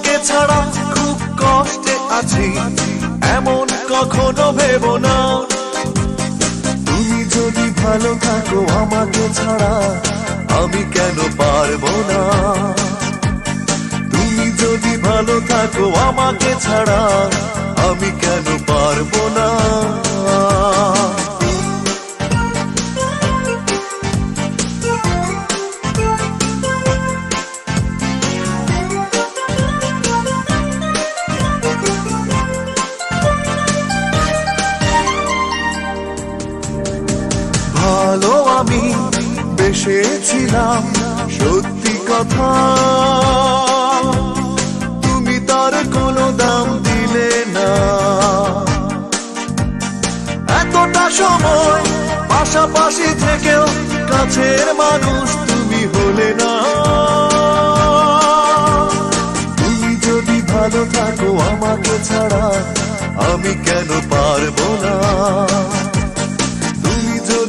তোমাকে ছাড়া খুব কষ্টে আছি, এমন কখনো ভেব না। তুমি যদি ভালো থাকো আমাকে ছাড়া, আমি কেন পারব না? তুমি যদি ভালো থাকো আমাকে ছাড়া, আমি কেন আমি বেসেছিলাম সত্যি কথা। তুমি তার কোনো দাম দিলে না। এতটা সময় পাশাপাশি থেকেও কাছের মানুষ তুমি হলে না। তুমি যদি ভালো থাকো আমাকে ছাড়া আমি কেন পারব না?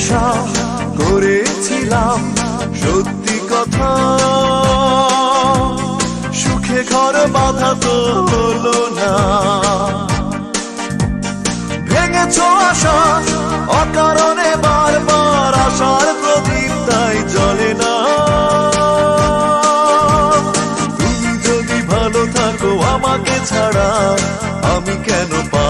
আশা করেছিলাম। সত্যি কথা, সুখে ঘর বাধা তো হলো না। ভেঙেছ আশা, অকারণে বারবার আশার প্রদীপ তাই জ্বলে না। তুমি যদি ভালো থাকো আমাকে ছাড়া, আমি কেন পারব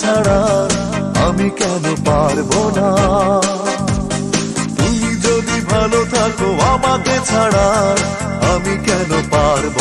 ছাড়া আমি কেন পারব না? তুমি যদি ভালো থাকো আমাকে ছাড়া আমি কেন পারব